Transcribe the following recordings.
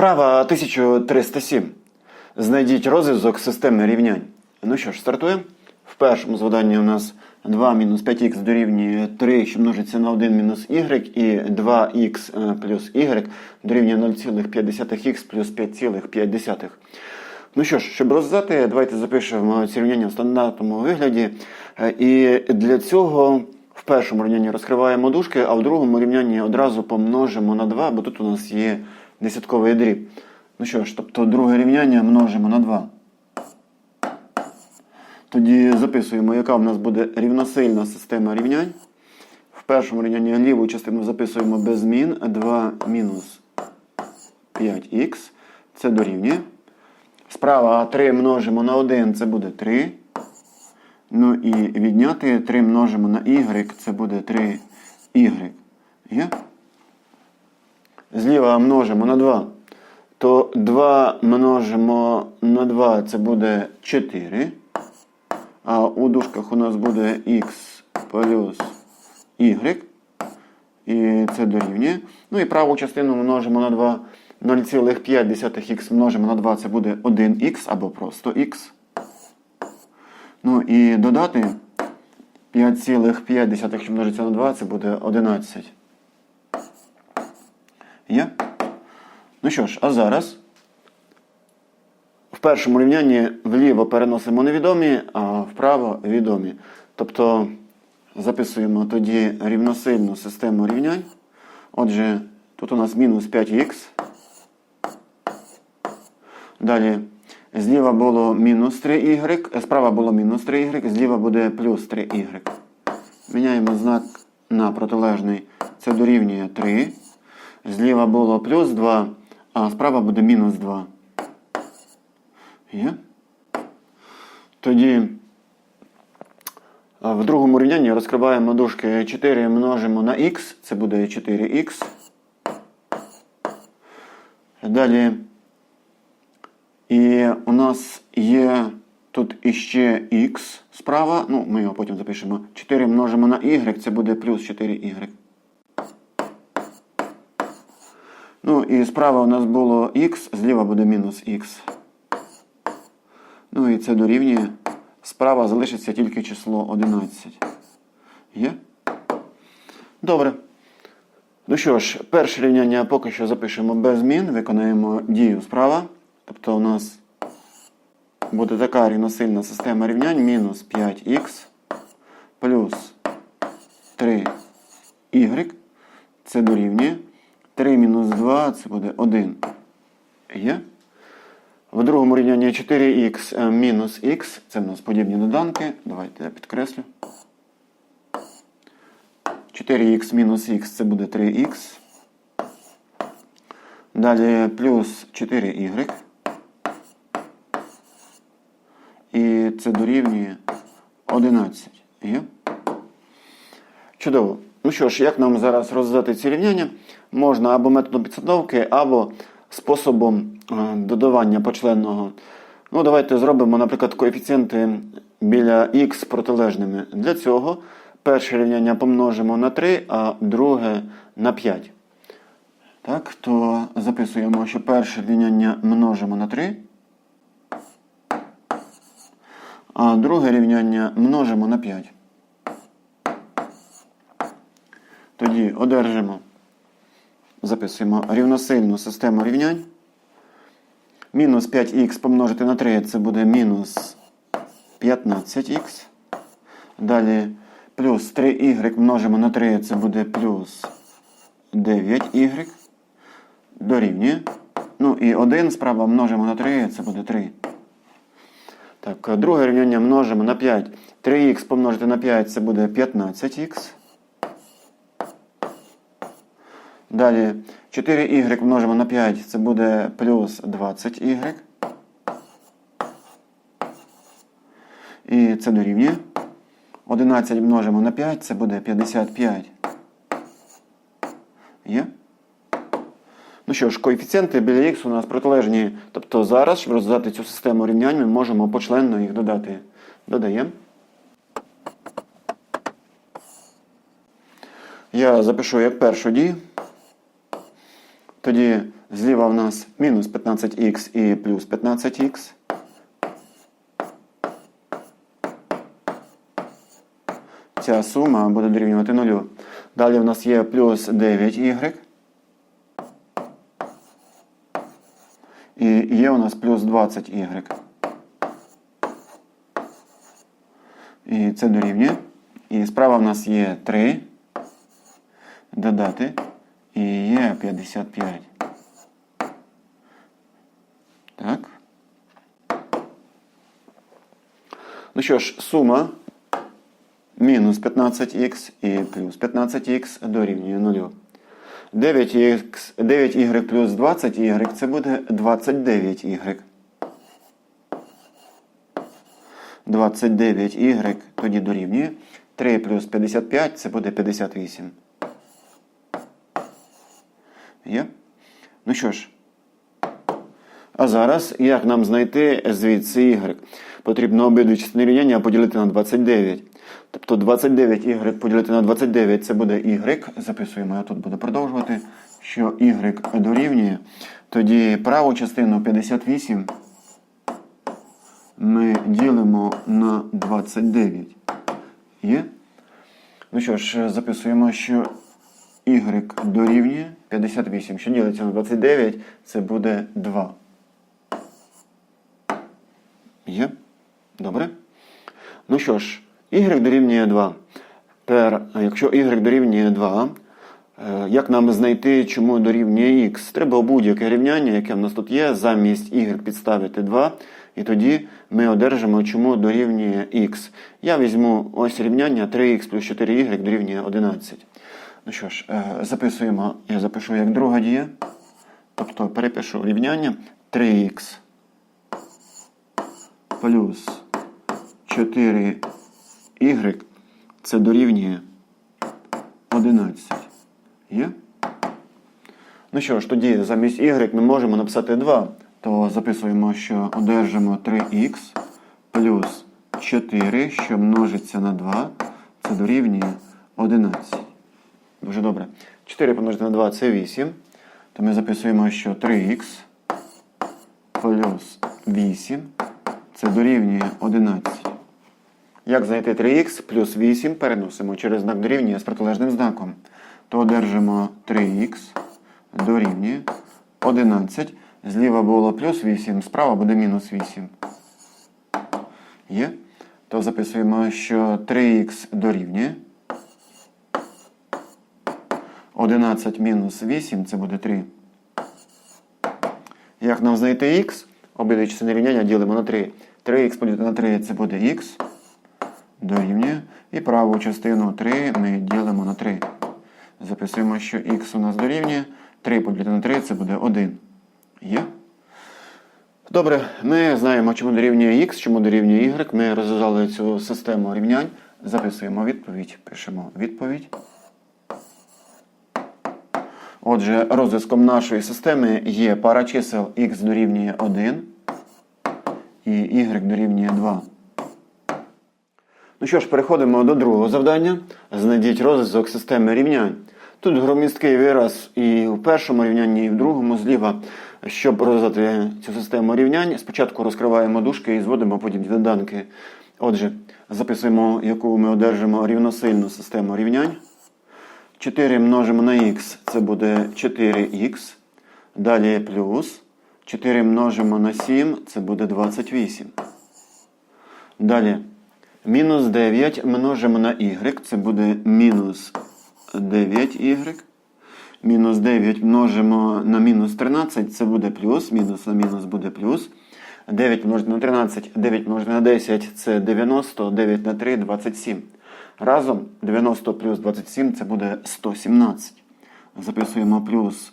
Вправа 1307. Знайдіть розв'язок системи рівнянь. Ну що ж, стартуємо. В першому завданні у нас 2 мінус 5х дорівнює 3, що множиться на 1 мінус y, і 2х плюс y дорівнює 0,5х плюс 5,5. Ну що ж, щоб розв'язати, давайте запишемо ці рівняння в стандартному вигляді. Е, І для цього в першому рівнянні розкриваємо дужки, а в другому рівнянні одразу помножимо на 2, бо тут у нас є десятковий дріб. Ну що ж, тобто друге рівняння множимо на 2. Тоді записуємо, яка в нас буде рівносильна система рівнянь. В першому рівнянні ліву частину записуємо без змін. 2 мінус 5х. Це дорівнює. Справа 3 множимо на 1, це буде 3. Ну і відняти 3 множимо на y, це буде 3y. Є? Зліва множимо на 2. То 2 множимо на 2, це буде 4. А у дужках у нас буде x плюс y. І це дорівнює. Ну і праву частину множимо на 2. 0,5х множимо на 2, це буде 1х або просто х. Ну і додати 5,5, що множиться на 2, це буде 11. Є? Ну що ж, а зараз в першому рівнянні вліво переносимо невідомі, а вправо відомі. Тобто записуємо тоді рівносильну систему рівнянь. Отже, тут у нас мінус 5х. Далі зліва було мінус 3y, справа було мінус 3y, зліва буде плюс 3y. Міняємо знак на протилежний. Це дорівнює 3. Зліва було плюс 2, а справа буде мінус 2. Є? Тоді в другому рівнянні розкриваємо дужки 4 множимо на х, це буде 4х. Далі. І у нас є тут іще х справа. Ну, ми його потім запишемо. 4 множимо на y, це буде плюс 4y. Ну і справа у нас було х, зліва буде мінус х. Ну і це дорівнює. Справа залишиться тільки число 11. Є? Добре. Ну що ж, перше рівняння поки що запишемо без змін. Виконаємо дію справа. Тобто у нас буде така рівносильна система рівнянь мінус 5х плюс 3y. Це дорівнює. 3 мінус 2 це буде 1. Є? В другому рівнянні 4х мінус х. Це в нас подібні доданки. Давайте я підкреслю. 4х мінус х це буде 3х. Далі плюс 4y. І це дорівнює 11. Є? Чудово. Ну що ж, як нам зараз розв'язати ці рівняння? Можна або методом підсадовки, або способом е, додавання почленного. Ну, давайте зробимо, наприклад, коефіцієнти біля х протилежними. Для цього перше рівняння помножимо на 3, а друге на 5. Так, то записуємо, що перше рівняння множимо на 3. А друге рівняння множимо на 5. Тоді одержимо, записуємо рівносильну систему рівнянь. Мінус 5х помножити на 3 це буде мінус 15х. Далі плюс 3y множимо на 3 це буде плюс 9y. Дорівнює. Ну і 1 справа множимо на 3, це буде 3. Так, друге рівняння множимо на 5. 3х помножити на 5 це буде 15х. Далі 4y множимо на 5, це буде плюс 20y. І це дорівнює. 11 множимо на 5, це буде 55. Є? Ну що ж, коефіцієнти біля х у нас протилежні. Тобто зараз, щоб розв'язати цю систему рівнянь, ми можемо почленно їх додати. Додаємо. Я запишу як першу дію. Тоді Зліва в нас мінус 15х і плюс 15х. Ця сума буде дорівнювати нулю. Далі в нас є плюс 9y. І є у нас плюс 20y. І це дорівнює. І справа в нас є 3. Додати. І є 55. Так. Ну що ж, сума мінус 15х і плюс 15х дорівнює 0. 9х, 9y плюс 20y це буде 29y. 29y тоді дорівнює. 3 плюс 55 це буде 58. Є? Ну що ж. А зараз, як нам знайти звідси y? Потрібно обидві частини рівняння поділити на 29. Тобто 29y поділити на 29 це буде y. Записуємо, я тут буду продовжувати, що y дорівнює. Тоді праву частину 58 ми ділимо на 29. Є? Ну що ж, записуємо, що y дорівнює 58. Що ділиться на 29, це буде 2. Є? Добре? Ну що ж, y дорівнює 2. Тепер, якщо y дорівнює 2, е, як нам знайти, чому дорівнює x? Треба будь-яке рівняння, яке в нас тут є, замість y підставити 2. І тоді ми одержимо, чому дорівнює x. Я візьму ось рівняння 3х плюс 4y дорівнює 11. Ну що ж, е, записуємо, я запишу як друга дія. Тобто перепишу рівняння 3х плюс 4y це дорівнює 11. Є? Ну що ж, тоді замість y ми можемо написати 2. То записуємо, що одержимо 3х плюс 4, що множиться на 2, це дорівнює 11. Дуже добре. 4 помножити на 2 це 8. То ми записуємо, що 3х плюс 8 це дорівнює 11. Як знайти 3х плюс 8 переносимо через знак дорівнює з протилежним знаком. То одержимо 3х дорівнює 11. Зліва було плюс 8, справа буде мінус 8. Є? То записуємо, що 3х дорівнює. 11 мінус 8 це буде 3. Як нам знайти х? Обидві частини рівняння ділимо на 3. 3х поділити на 3 це буде х. Дорівнює. І праву частину 3 ми ділимо на 3. Записуємо, що х у нас дорівнює. 3 поділити на 3 це буде 1. Є? Добре, ми знаємо, чому дорівнює х, чому дорівнює y. Ми розв'язали цю систему рівнянь. Записуємо відповідь. Пишемо відповідь. Отже, розв'язком нашої системи є пара чисел х дорівнює 1 і y дорівнює 2. Ну що ж, переходимо до другого завдання. Знайдіть розв'язок системи рівнянь. Тут громісткий вираз і в першому рівнянні, і в другому зліва. Щоб розв'язати цю систему рівнянь, спочатку розкриваємо дужки і зводимо подібні доданки. Отже, записуємо, яку ми одержимо рівносильну систему рівнянь. 4 множимо на х, це буде 4х. Далі плюс. 4 множимо на 7, це буде 28. Далі. Мінус 9 множимо на y, це буде мінус 9y. Мінус 9 множимо на мінус 13, це буде плюс. Мінус на мінус буде плюс. 9 множити на 13, 9 множити на 10 це 90, 9 на 3 27. Разом 90 плюс 27 це буде 117. Записуємо плюс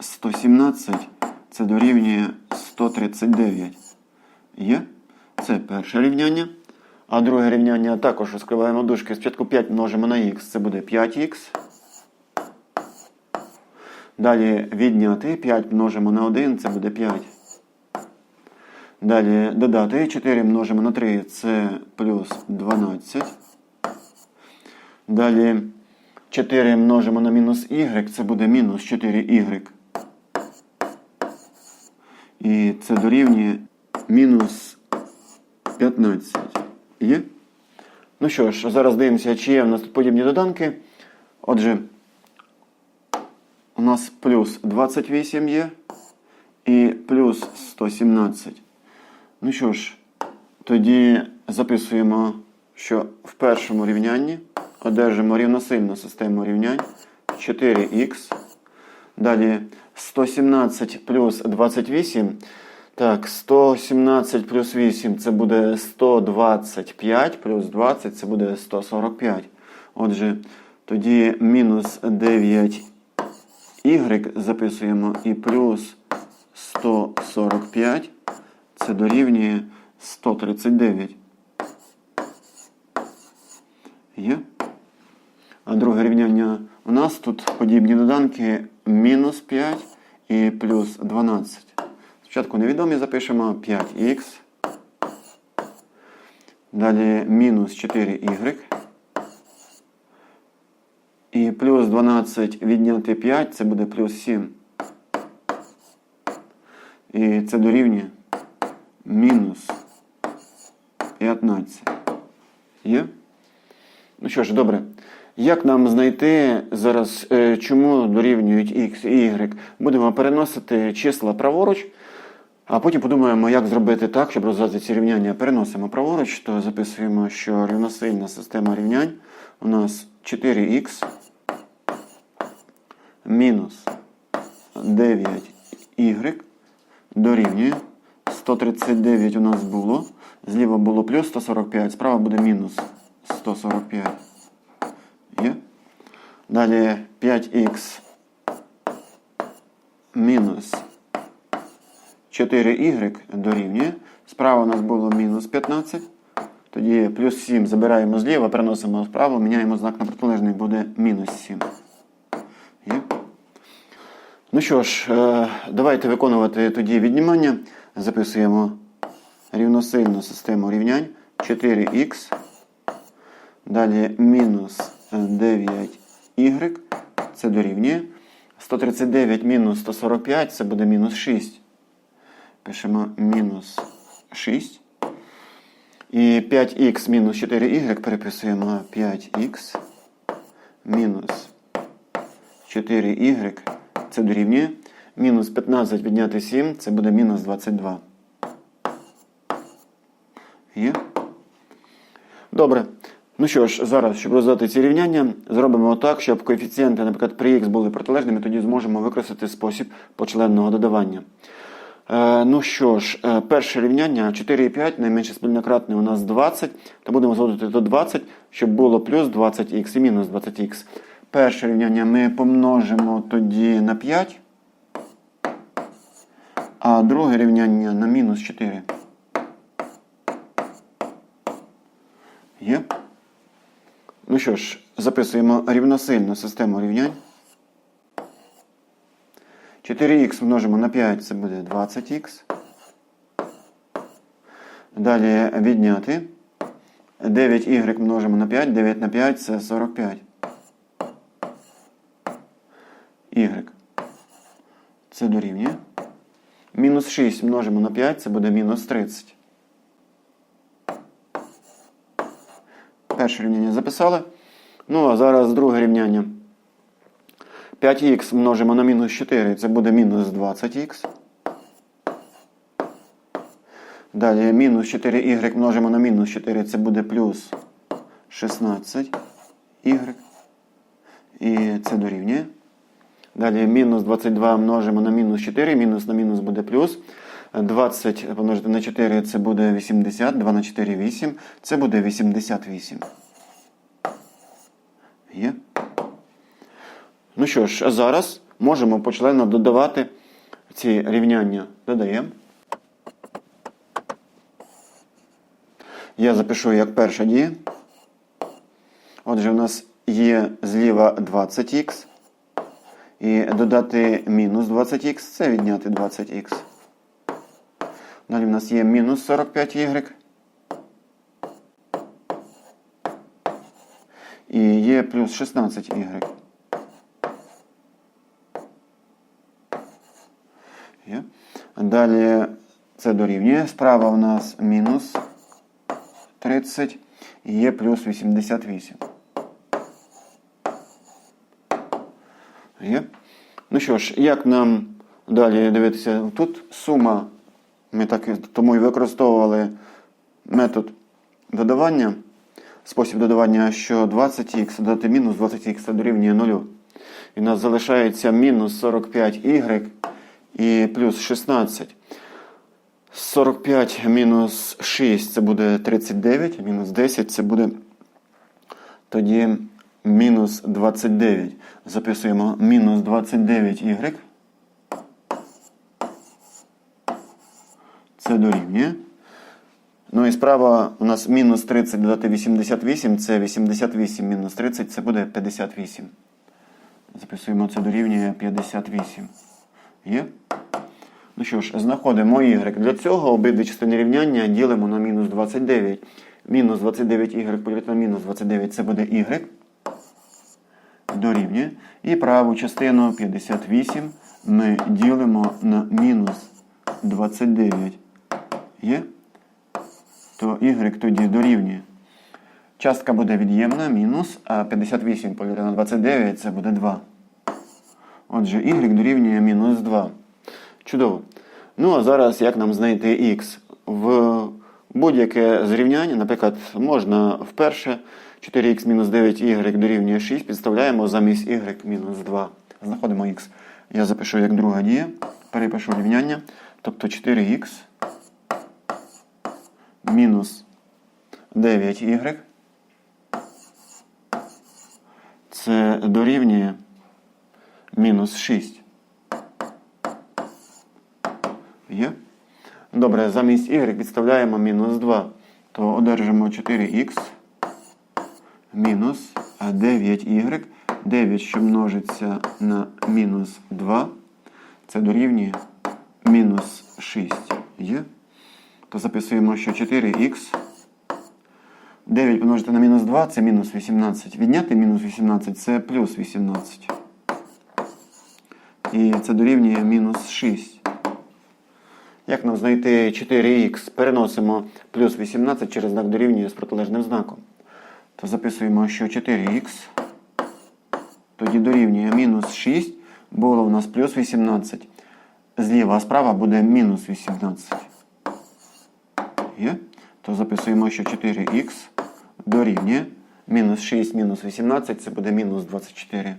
117, це дорівнює 139. Є? Це перше рівняння. А друге рівняння також розкриваємо дужки. Спочатку 5 множимо на х, це буде 5х. Далі відняти 5 множимо на 1, це буде 5. Далі додати 4 множимо на 3, це плюс 12. Далі 4 множимо на мінус y, це буде мінус 4y. І це дорівнює мінус 15. Є? Ну що ж, зараз дивимося, чи є в нас подібні доданки. Отже, у нас плюс 28 є і плюс 117. Ну що ж, тоді записуємо, що в першому рівнянні одержимо рівносильну систему рівнянь 4х. Далі 117 плюс 28. Так, 117 плюс 8 це буде 125, плюс 20 це буде 145. Отже, тоді мінус 9 y записуємо і плюс 145 це дорівнює 139. Є? А друге рівняння у нас тут подібні доданки мінус 5 і плюс 12. Спочатку невідомі запишемо 5х. Далі мінус 4y. І плюс 12 відняти 5 це буде плюс 7. І це дорівнює мінус 15. Є? Ну що ж, добре. Як нам знайти зараз, е, чому дорівнюють x і y? Будемо переносити числа праворуч, а потім подумаємо, як зробити так, щоб розв'язати ці рівняння. Переносимо праворуч, то записуємо, що рівносильна система рівнянь у нас 4х мінус 9y дорівнює 139 у нас було. Зліва було плюс 145, справа буде мінус 145. Є? Далі 5х мінус 4y дорівнює. Справа у нас було мінус 15. Тоді плюс 7 забираємо зліва, переносимо вправо, міняємо знак на протилежний, буде мінус 7. Є? Ну що ж, е, давайте виконувати тоді віднімання. Записуємо рівносильну систему рівнянь 4х. Далі мінус 9y. Це дорівнює. 139 мінус 145 це буде мінус 6. Пишемо мінус 6. І 5х мінус 4y переписуємо 5х мінус 4y. Це дорівнює. Мінус 15 відняти 7 це буде мінус 22. Є? Добре. Ну що ж, зараз, щоб розв'язати ці рівняння, зробимо так, щоб коефіцієнти, наприклад, при х були протилежними, тоді зможемо використати спосіб почленного додавання. Е, ну що ж, е, перше рівняння 4,5, найменше спільнократне у нас 20, то будемо зводити до 20, щоб було плюс 20х і мінус 20х. Перше рівняння ми помножимо тоді на 5, а друге рівняння на мінус 4. Є? Ну що ж, записуємо рівносильну систему рівнянь. 4х множимо на 5, це буде 20х. Далі відняти. 9y множимо на 5, 9 на 5 це 45. Y. Це дорівнює. Мінус 6 множимо на 5, це буде мінус 30. Перше рівняння записали. Ну, а зараз друге рівняння. 5х множимо на мінус 4, це буде мінус 20х. Далі мінус 4y множимо на мінус 4, це буде плюс 16y. І це дорівнює. Далі мінус 22 множимо на мінус 4, мінус на мінус буде плюс. 20 помножити на 4 це буде 80, 2 на 4 8, це буде 88. Є? Ну що ж, зараз можемо почленно додавати ці рівняння. Додаємо. Я запишу як перша дія. Отже, у нас є зліва 20х. І додати мінус 20х це відняти 20х. Далі в нас є мінус 45y. І є плюс 16y. Є. Далі це дорівнює. Справа у нас мінус 30 і є плюс 88. Є. Ну що ж, як нам далі дивитися? Тут сума, ми так тому і використовували метод додавання, спосіб додавання, що 20х додати мінус 20х це дорівнює 0. І у нас залишається мінус 45y і плюс 16. 45 мінус 6 це буде 39, мінус 10 це буде тоді мінус 29. Записуємо мінус 29y. Це дорівнює. Ну і справа у нас мінус 30 додати 88, це 88 мінус 30, це буде 58. Записуємо це дорівнює 58. Є? Ну що ж, знаходимо y. Для цього обидві частини рівняння ділимо на мінус 29. Мінус 29y поділити на мінус 29 це буде y. Дорівнює. І праву частину 58 ми ділимо на мінус 29. Є? То y тоді дорівнює. Частка буде від'ємна, мінус, а 58 поділити на 29 це буде 2. Отже, y дорівнює мінус 2. Чудово. Ну, а зараз як нам знайти х? В будь-яке зрівняння, наприклад, можна вперше 4х мінус 9y дорівнює 6, підставляємо замість y мінус 2. Знаходимо х. Я запишу як друга дія, перепишу рівняння. Тобто 4х мінус 9y. Це дорівнює мінус 6. Є? Добре, замість y підставляємо мінус 2. То одержимо 4х мінус 9y. 9, що множиться на мінус 2. Це дорівнює мінус 6. Є? То записуємо, що 4х. 9 помножити на мінус 2 це мінус 18. Відняти мінус 18 це плюс 18. І це дорівнює мінус 6. Як нам знайти 4х? Переносимо плюс 18 через знак дорівнює з протилежним знаком. То записуємо, що 4х тоді дорівнює мінус 6. Було у нас плюс 18. Зліва, а справа буде мінус 18. Є? То записуємо, що 4х дорівнює мінус 6 мінус 18, це буде мінус 24.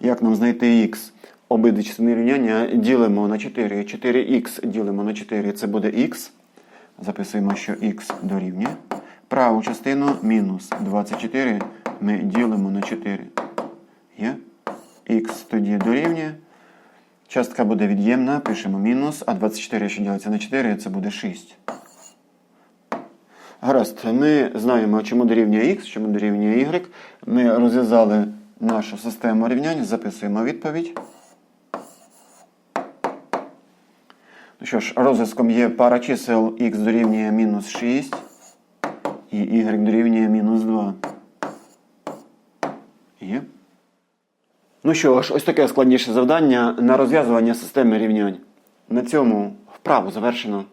Як нам знайти х? Обидві частини рівняння ділимо на 4. 4х ділимо на 4, це буде х. Записуємо, що х дорівнює. Праву частину мінус 24 ми ділимо на 4. Є? х тоді дорівнює. Частка буде від'ємна, пишемо мінус, а 24, що ділиться на 4, це буде 6. Гаразд, ми знаємо, чому дорівнює х, чому дорівнює y. Ми розв'язали нашу систему рівнянь, записуємо відповідь. Ну що ж, розв'язком є пара чисел х дорівнює мінус 6 і y дорівнює мінус 2. Є. Ну що ж, ось таке складніше завдання на розв'язування системи рівнянь. На цьому вправу завершено.